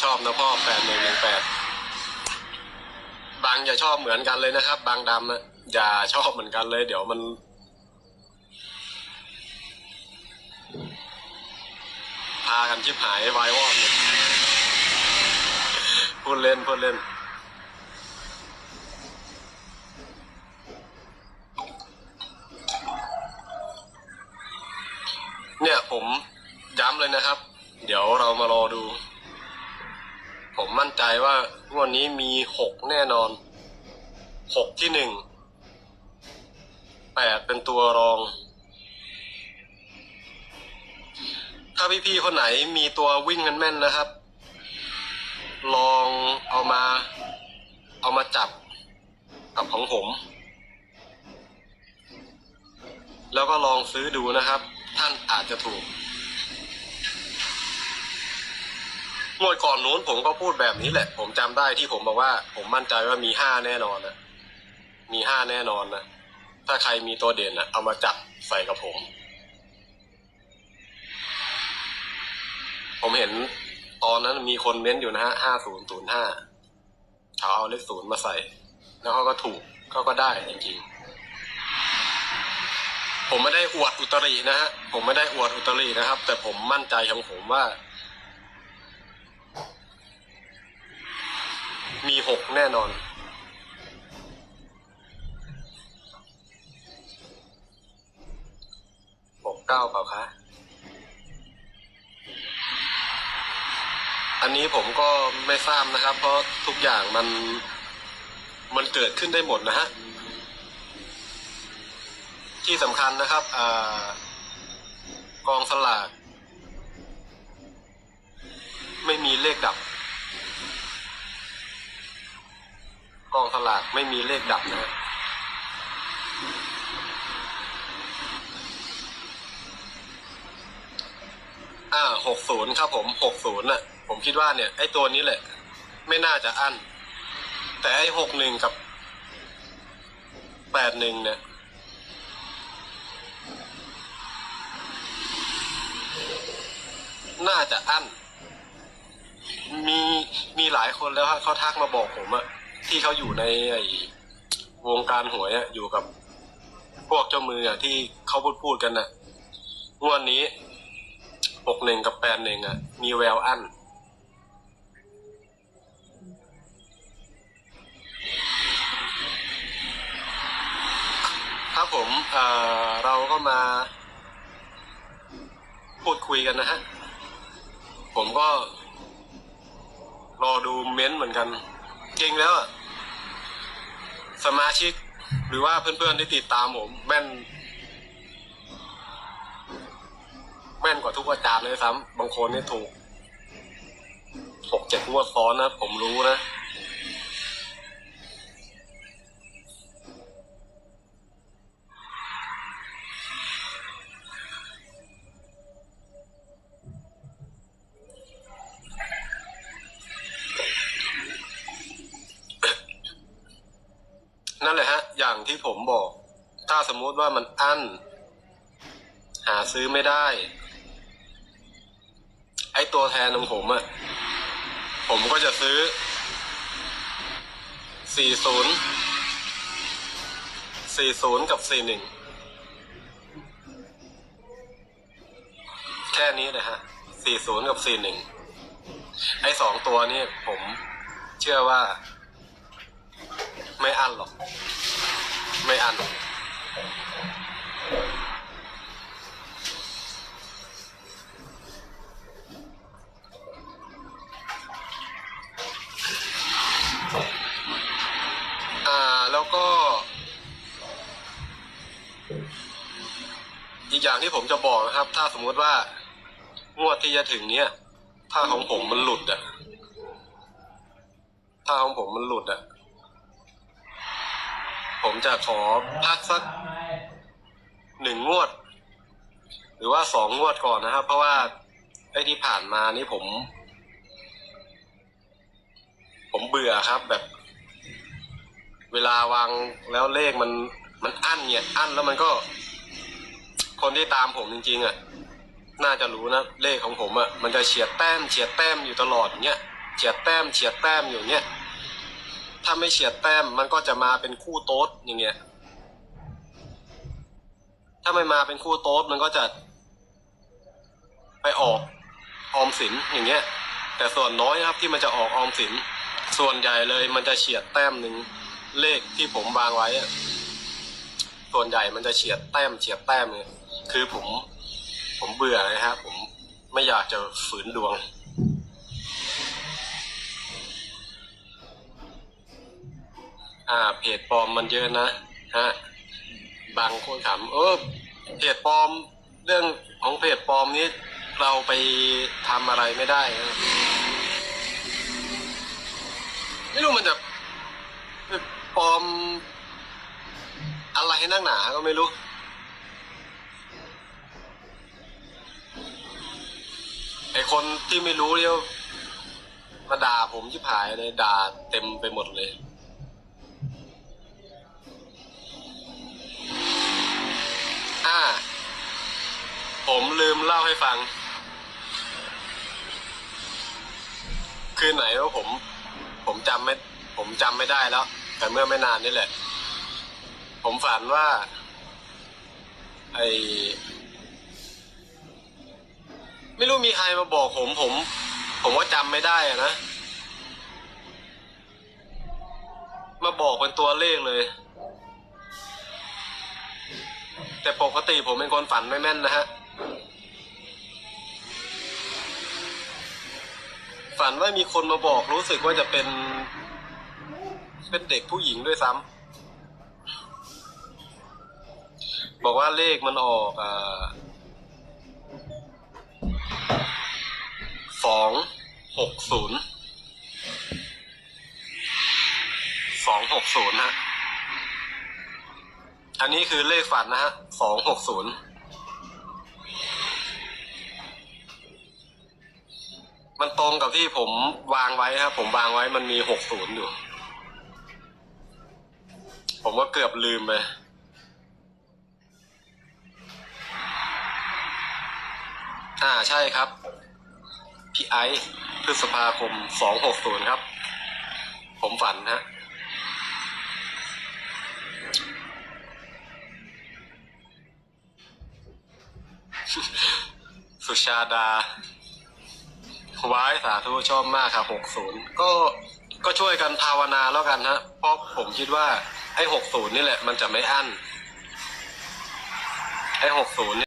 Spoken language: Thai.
ชอบนะพ่อแปดหนึ่งหนึ่งแปดบางอย่าชอบเหมือนกันเลยนะครับ บางดำอะอย่าชอบเหมือนกันเลย เดี๋ยวมัน พากันชิบหายวายวอดเลยพูดเล่นพูดเล่นเนี่ยผมย้ำเลยนะครับ เดี๋ยวเรามารอดู ผมมั่นใจว่างวดนี้มีหกแน่นอนหกที่หนึ่งแปดเป็นตัวรอง ถ้าพี่ๆคนไหนมีตัววิ่งกันแม่นนะครับ ลองเอามา เอามาจับกับของผม แล้วก็ลองซื้อดูนะครับ ท่านอาจจะถูก งวดก่อนนู้นผมก็พูดแบบนี้แหละ ผมจำได้ที่ผมบอกว่า ผมมั่นใจว่ามีห้าแน่นอนนะมีห้าแน่นอนนะถ้าใครมีตัวเด่นนะเอามาจับใส่กับผม ผมเห็นตอนนั้นมีคนเม้นอยู่นะฮะห้าศูนย์ศูนย์ห้าเขาเอาเลขศูนย์มาใส่ แล้วเขาก็ถูกเขาก็ได้จริงๆ ผมไม่ได้อวดอุตรินะฮะผมไม่ได้อวดอุตรินะครับ แต่ผมมั่นใจของผมว่า มีหกแน่นอน หกเก้าเปล่าคะ อันนี้ผมก็ไม่ทราบนะครับ เพราะทุกอย่างมันมันเกิดขึ้นได้หมดนะฮะ ที่สำคัญนะครับอกองสลาก ไม่มีเลขดับ กองสลากไม่มีเลขดับนะอ่าหกศูนย์ครับผมหกศูนย์น่ะ ผมคิดว่าเนี่ย ไอ้ตัวนี้แหละ ไม่น่าจะอั้น แต่ไอ้หกหนึ่งกับแปดหนึ่งเนี่ยน่าจะอั้น มีมีหลายคนแล้วฮะเขาทักมาบอกผมอะ ที่เขาอยู่ในไอ้วงการหวยอะอยู่กับพวกเจ้ามืออะที่เขาพูดพูดกันน่ะงวดนี้หกหนึ่งกับแปดหนึ่งอะมีแววอั้นครับผมเอ่อเราก็มา พูดคุยกันนะฮะ ผมก็ รอดูเม้นต์เหมือนกัน จริงแล้วอะสมาชิก หรือว่าเพื่อนๆที่ติดตามผมแม่น แม่นกว่าทุกอาจารย์เลยซ้ำบางคนนี่ถูกหกเจ็ดงวดซ้อนนะ ผมรู้นะ ที่ผมบอก ถ้าสมมุติว่ามันอั้น หาซื้อไม่ได้ ไอ้ตัวแทนของผมอะ่ะผมก็จะซื้อ 40 40 กับ 41 แค่นี้เลยฮะ 40 กับ 41 ไอ้สองตัวนี้ผมเชื่อว่าไม่อั้นหรอก ไม่อันอะแล้วก็ อีกอย่างที่ผมจะบอกนะครับ ถ้าสมมติว่างวดที่จะถึงเนี้ยถ้าของผมมันหลุดอะถ้าของผมมันหลุดอะ ผมจะขอพักสักหนึ่งงวด หรือว่าสองงวดก่อนนะครับ เพราะว่าไอ้ที่ผ่านมานี่ผม ผมเบื่อครับ แบบ เวลาวางแล้วเลขมัน มันอั้นเนี่ยอั้นแล้วมันก็ คนที่ตามผมจริง ๆอะน่าจะรู้นะเลขของผมอะมันจะเฉียดแต้มเฉียดแต้มอยู่ตลอดอย่างเงี้ยเฉียดแต้มเฉียดแต้มอยู่เนี้ย ถ้าไม่เฉียดแต้มมันก็จะมาเป็นคู่โต๊ดอย่างเงี้ย ถ้าไม่มาเป็นคู่โต๊ดมันก็จะ ไปออกออมสินอย่างเงี้ย แต่ส่วนน้อยครับที่มันจะออกออมสิน ส่วนใหญ่เลยมันจะเฉียดแต้มหนึ่งเลขที่ผมวางไว้อะส่วนใหญ่มันจะเฉียดแต้มเฉียดแต้มเนี่ยคือผม ผมเบื่อนะครับ ผมไม่อยากจะฝืนดวง อ่าเพจปลอมมันเยอะนะฮะบางคนถามเออเพจปลอม เรื่องของเพจปลอมนี้เราไปทำอะไรไม่ได้นะไม่รู้มันจะปลอม อะไรให้นักหนาก็ไม่รู้ไอคนที่ไม่รู้เนี่ยมาด่าผมชิบหายเลยด่าเต็มไปหมดเลย ผมลืมเล่าให้ฟัง คืนไหนว่าผม ผมจำไม่ ผมจำไม่ได้แล้ว แต่เมื่อไม่นานนี่แหละ ผมฝันว่า ไอไม่รู้มีใครมาบอกผม ผม ผมว่าจำไม่ได้อะนะ มาบอกเป็นตัวเลขเลย แต่ปกติผมเป็นคนฝันไม่แม่นนะฮะ ฝันว่ามีคนมาบอกรู้สึกว่าจะเป็น เป็นเด็กผู้หญิงด้วยซ้ำบอกว่าเลขมันออกอ่าสองหกศูนย์สองหกศูนย์ฮะอันนี้คือเลขฝันนะฮะสองหกศูนย์ มันตรงกับที่ผมวางไว้ครับผมวางไว้มันมีหกศูนย์อยู่ ผมก็เกือบลืมไปอ่าใช่ครับ พี่ไอซ์พฤษภาคมสองหกศูนย์ครับ ผมฝันฮะสุชาดา วายสาธุชอบมากครับหกศูนย์ก็ก็ช่วยกันภาวนาแล้วกันฮะเพราะผมคิดว่าไอ้หกศูนย์นี่แหละ มันจะไม่อั้นไอ้หกศูนย์